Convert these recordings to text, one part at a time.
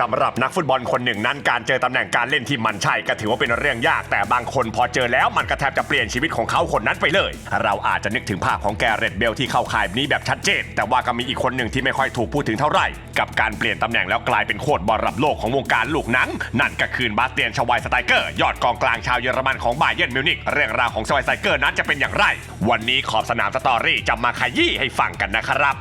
สำหรับนักฟุตบอลคนหนึ่งนั้นการเจอตำแหน่งการเล่นที่มันใช่ก็ถือว่าเป็นเรื่องยาก แต่บางคนพอเจอแล้วมันก็แทบจะเปลี่ยนชีวิตของเขาคนนั้นไปเลย เราอาจจะนึกถึงภาพของแกเรตเบลที่เข้าข่ายนี้แบบชัดเจน แต่ว่าก็มีอีกคนหนึ่งที่ไม่ค่อยถูกพูดถึงเท่าไหร่ กับการเปลี่ยนตำแหน่งแล้วกลายเป็นโคตรบอลรับโลกของวงการลูกหนัง นั่นก็คือบาสเตียนชวายสไตเกอร์ยอดกองกลางชาวเยอรมันของบาเยิร์นมิวนิกเรื่องราวของชวายสไตเกอร์นั้นจะเป็นอย่างไร วันนี้ขอบสนามสตอรี่จะมาขยี้ให้ฟังกันนะครับ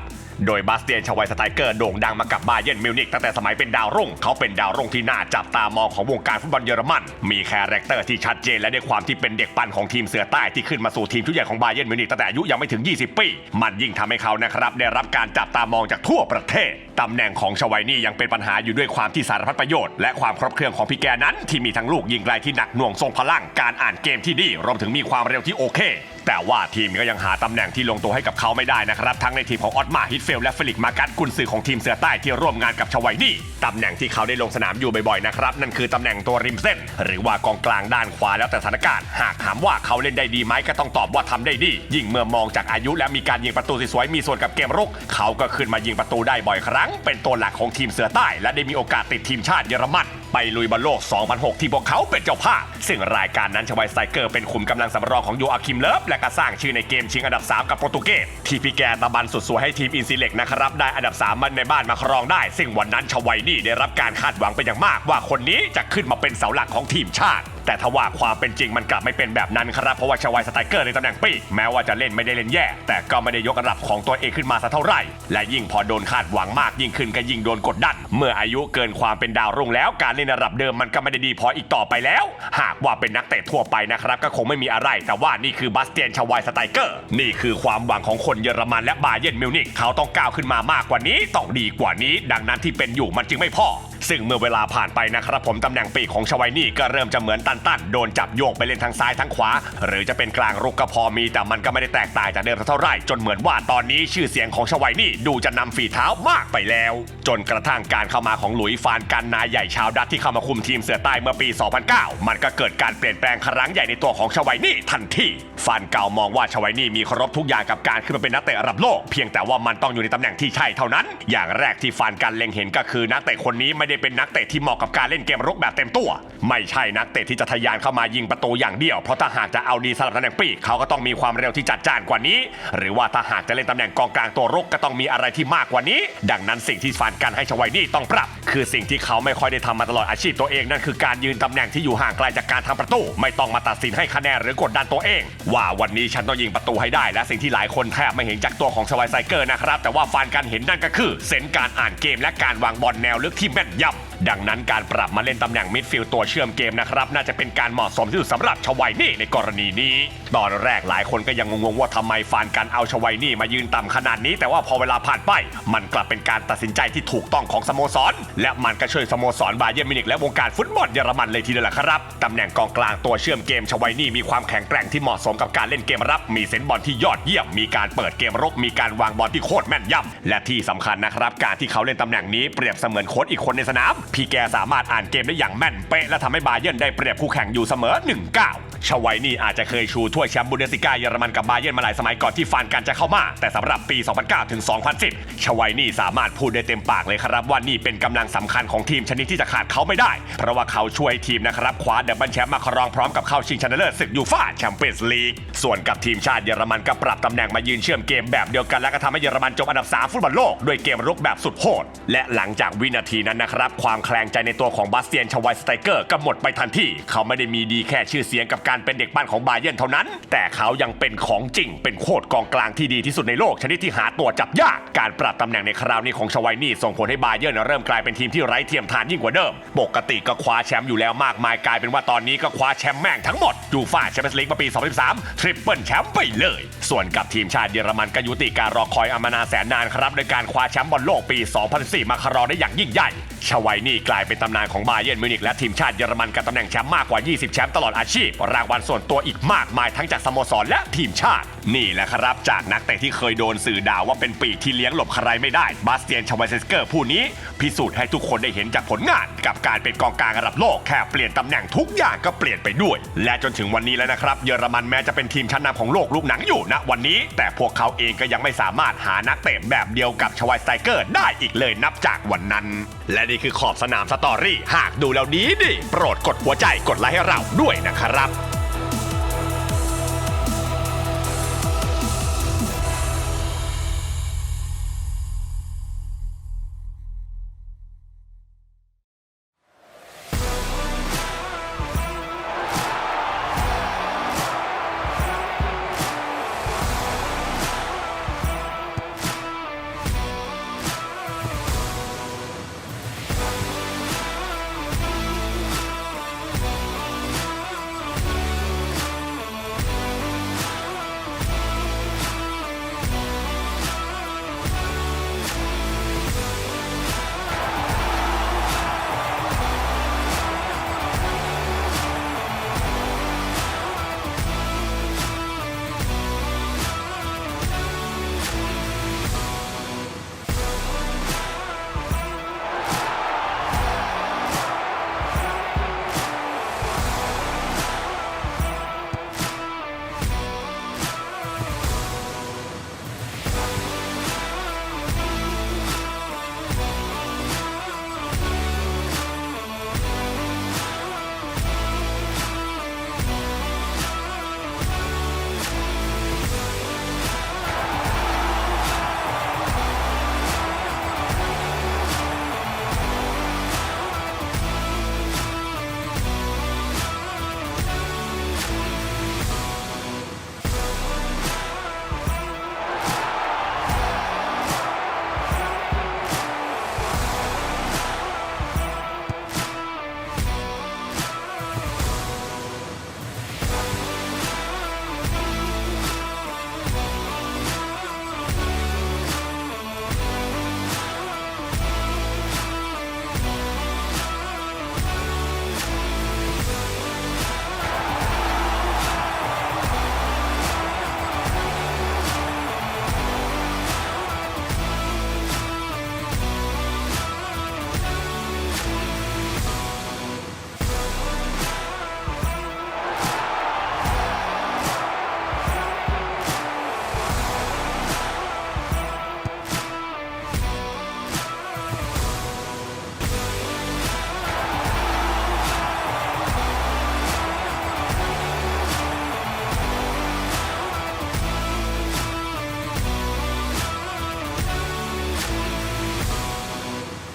โดยบาสเตียนชวายสไตเกอร์โด่งดังมากับบาเยิร์นมิวนิกตั้งแต่สมัยเป็นดาวรุ่ง เขาเป็นดาวรุ่งที่น่าจับตามองของวงการฟุตบอลเยอรมัน มีคาแรคเตอร์ที่ชัดเจนและด้วยความที่เป็นเด็กปั้นของทีมเสือใต้ที่ขึ้นมาสู่ทีมชุดใหญ่ของบาเยิร์นมิวนิกตั้งแต่อายุยังไม่ถึง 20 ปี มันยิ่งทำให้เขานะครับได้รับการจับตามองจากทั่วประเทศตำแหน่งของชวัยนี่ยังเป็นปัญหาอยู่ด้วยความที่สารพัดประโยชน์และความครบเครื่องของพี่แกนั้น ที่มีทั้งลูกยิงไกลที่หนักหน่วงทรงพลังการอ่านเกมที่ดีรวมถึงมีความเร็วที่โอเค แต่ว่าทีมก็ยังหาตำแหน่งที่ลงตัวให้กับเขาไม่ได้นะครับ ทั้งในทีมของออตมาฮิตเฟลและเฟลิกมากัสกุนซือของทีมเสือใต้ที่ร่วมงานกับชวัยนี่ตำแหน่งที่เขาได้ลงสนามอยู่บ่อยๆนะครับนั่นคือตำแหน่งตัวริมเส้น หรือว่ากองกลางด้านขวาแล้วแต่สถานการณ์ หากถามว่าเขาเล่นได้ดีไหมก็ต้องตอบว่าทำได้ดี ยิ่งเมื่อมองจากอายุและมีการยิงประตูสวยๆมีส่วนกับเกมรุก เขาก็ขึ้นมายิงประตูได้บ่อยครั้ง เป็นตัวหลักของทีมเสือใต้ และได้มีโอกาสติดทีมชาติเยอรมัน ไปลุยบอลโลก 2006 ที่พวกเขาเป็นเจ้าภาพ ซึ่งรายการนั้นชวายสไตเกอร์เป็นขุมกำลังสำรองของโยอาคิมเลิฟ และก็สร้างชื่อในเกมชิงอันดับ 3 กับโปรตุเกสที่พี่แกตะบันสุดสวยให้ทีมอินซิเล็กนะครับได้อันดับ 3 มันในบ้านมาครองได้ ซึ่งวันนั้นชวายนี่ได้รับการคาดหวังเป็นอย่างมากว่าคนนี้จะขึ้นมาเป็นเสาหลักของทีมชาติ แต่ทว่าความเป็นจริงมันกลับไม่เป็นแบบนั้นครับเพราะว่าชวายสไตรเกอร์ในตำแหน่งปีกแม้ว่าจะเล่นไม่ได้เล่นแย่ แต่ก็ไม่ได้ยกระดับของตัวเองขึ้นมาสักเท่าไหร่ และยิ่งพอโดนคาดหวังมากยิ่งขึ้นก็ยิ่งโดนกดดัน เมื่ออายุเกินความเป็นดาวรุ่งแล้ว การเล่นระดับเดิมมันก็ไม่ได้ดีพออีกต่อไปแล้ว หากว่าเป็นนักเตะทั่วไปนะครับก็คงไม่มีอะไร แต่ว่านี่คือบาสเตียนชวายสไตรเกอร์นี่คือความหวังของคนเยอรมันและบาเยิร์นมิวนิกเขาต้องก้าวขึ้นมามากกว่านี้ต้องดีกว่านี้ ดังนั้นที่เป็นอยู่มันจึงไม่พอ ซึ่งเมื่อเวลาผ่านไปนะครับผมตำแหน่งปีกของชวัยนี่ก็เริ่มจะเหมือนตันตันโดนจับโยกไปเล่นทางซ้ายทั้งขวา หรือจะเป็นกลางรุกก็พอมีแต่มันก็ไม่ได้แตกต่างจากเดิมเท่าไหร่จนเหมือนว่าตอนนี้ชื่อเสียงของชวัยนี่ดูจะนำฝีเท้ามากไปแล้ว จนกระทั่งการเข้ามาของหลุยฟานกันนายใหญ่ชาวดัตที่เข้ามาคุมทีมเสือใต้เมื่อปี 2009 มันก็เกิดการเปลี่ยนแปลงครั้งใหญ่ในตัวของชวัยนี่ทันทีฟานเก่ามองว่าชวัยนี่มีครบทุกอย่างกับการขึ้นมาเป็นนักเตะระดับโลก เพียงแต่ว่ามันต้องอยู่ในตำแหน่งที่ใช่เท่านั้น อย่างแรกที่ฟานกันเล็งเห็นก็คือนักเตะคนนี้ไม่ได้เป็นนักเตะที่เหมาะกับการเล่นเกมรุกแบบเต็มตัว ไม่ใช่นักเตะที่จะทะยานเข้ามายิงประตูอย่างเดียว เพราะถ้าหากจะเอาดีสำหรับตำแหน่งปีกเขาก็ต้องมีความเร็วที่จัดจ้านกว่านี้ หรือว่าถ้าหากจะเล่นตำแหน่งกองกลางตัวรุกก็ต้องมีอะไรที่มากกว่านี้ ดังนั้นสิ่งที่ฟานกันให้ชวัยนี่ต้องปรับ คือสิ่งที่เขาไม่ค่อยได้ทำมาตลอดอาชีพตัวเองนั่นคือการยืนตำแหน่งที่อยู่ห่างไกลจากการทำประตู ไม่ต้องมาตัดสินให้คะแนนหรือกดดันตัวเอง ว่าวันนี้ฉันต้องยิงประตูให้ได้ และสิ่งที่หลายคนแทบไม่เห็นจากตัวของชวายไซเกอร์นะครับแต่ว่าฟานกันเห็นนั่นก็คือเซนการอ่านเกมและการวางบอลแนวลึกที่แม่นย ดังนั้นการปรับมาเล่นตำแหน่งมิดฟิลด์ตัวเชื่อมเกมนะครับน่าจะเป็นการเหมาะสมที่สุดสำหรับชวัยนี่ในกรณีนี้ ตอนแรกหลายคนก็ยังงงว่าทำไมฟานกันเอาชวัยนี่มายืนต่ำขนาดนี้ แต่ว่าพอเวลาผ่านไป มันกลับเป็นการตัดสินใจที่ถูกต้องของสโมสร และมันก็ช่วยสโมสรบาเยิร์นมิวนิกและวงการฟุตบอลเยอรมันเลยทีเดียวแหละครับตำแหน่งกองกลางตัวเชื่อมเกมชวัยนี่มีความแข็งแกร่งที่เหมาะสมกับการเล่นเกมรับ มีเซนบอลที่ยอดเยี่ยมมีการเปิดเกมรบมีการวางบอลที่โคตรแม่นยำและที่สำคัญนะครับการที่เขาเล่นตำแหน่งนี้เปรียบเสมือนโค้ชอีกคนในสนามพี่แกสามารถอ่านเกมได้อย่างแม่นเป๊ะและทำให้บาเยิร์นได้เปรียบคู่แข่งอยู่เสมอ1-9 ชวัยนี่อาจจะเคยชูถ้วยแชมป์บุนเดสิก้าเยอรมันกับบาเยิร์นมาหลายสมัยก่อนที่ฟานกันจะเข้ามา แต่สำหรับปี 2009 ถึง 2010 ชวัยนี่สามารถพูดได้เต็มปากเลยครับว่านี่เป็นกำลังสำคัญของทีมชนิดที่จะขาดเขาไม่ได้ เพราะว่าเขาช่วยทีมนะครับคว้าเดบเบิลแชมป์มาครองพร้อมกับเข้าชิงชนะเลิศศึกยูฟ่าแชมเปี้ยนส์ลีกส่วนกับทีมชาติเยอรมันก็ปรับตำแหน่งมายืนเชื่อมเกมแบบเดียวกันและก็ทำให้เยอรมันจบอันดับ3ฟุตบอลโลกด้วยเกมรุกแบบสุดโหดและหลังจากวินาทีนั้นนะครับความแคลงใจในตัวของบาสเตียนชวายสไตเกอร์ก็หมดไปทันทีเขาไม่ได้มีดีแค่ชื่อเสียงกับการเป็นเด็กบ้านของบาเยิร์นเท่านั้น แต่เขายังเป็นของจริง เป็นโคตรกองกลางที่ดีที่สุดในโลกชนิดที่หาตัวจับยาก การปรับตำแหน่งในคราวนี้ของชวายนี่ส่งผลให้บาเยิร์นเริ่มกลายเป็นทีมที่ไร้เทียมทานยิ่งกว่าเดิม ปกติก็คว้าแชมป์อยู่แล้วมากมายกลายเป็นว่าตอนนี้ก็คว้าแชมป์แม่งทั้งหมดยูฟ่าแชมเปี้ยนส์ลีกมาปี2013ทริปเปิลแชมป์ไปเลย ส่วนกับทีมชาติเยอรมันก็ยุติการรอคอยอามานานแสนนานครับโดยการคว้าแชมป์บอลโลกปี 2004 มาครองได้อย่างยิ่งใหญ่ชวัยนี่กลายเป็นตำนานของบาเยิร์นมิวนิกและทีมชาติเยอรมันกับตำแหน่งแชมป์มากกว่า 20 แชมป์ตลอดอาชีพรางวัลส่วนตัวอีกมากมายทั้งจากสโมสรและทีมชาติ นี่แหละครับจากนักเตะที่เคยโดนสื่อด่าว่าเป็นปีกที่เลี้ยงหลบใครไม่ได้บาสเตียนชวาเซสเกอร์ผู้นี้ พิสูจน์ให้ทุกคนได้เห็นจากผลงาน กับการเป็นกองกลางระดับโลกแค่เปลี่ยนตำแหน่งทุกอย่างก็เปลี่ยนไปด้วย และจนถึงวันนี้แล้วนะครับ เยอรมันแม้จะเป็นทีมชั้นนำของโลกลูกหนังอยู่ณวันนี้ แต่พวกเขาเองก็ยังไม่สามารถหานักเตะแบบเดียวกับชวายสไตเกอร์ได้อีกเลยนับจากวันนั้น และนี่คือขอบสนามสตอรี่ หากดูแล้วดีดีโปรดกดหัวใจกดไลค์ให้เราด้วยนะครับ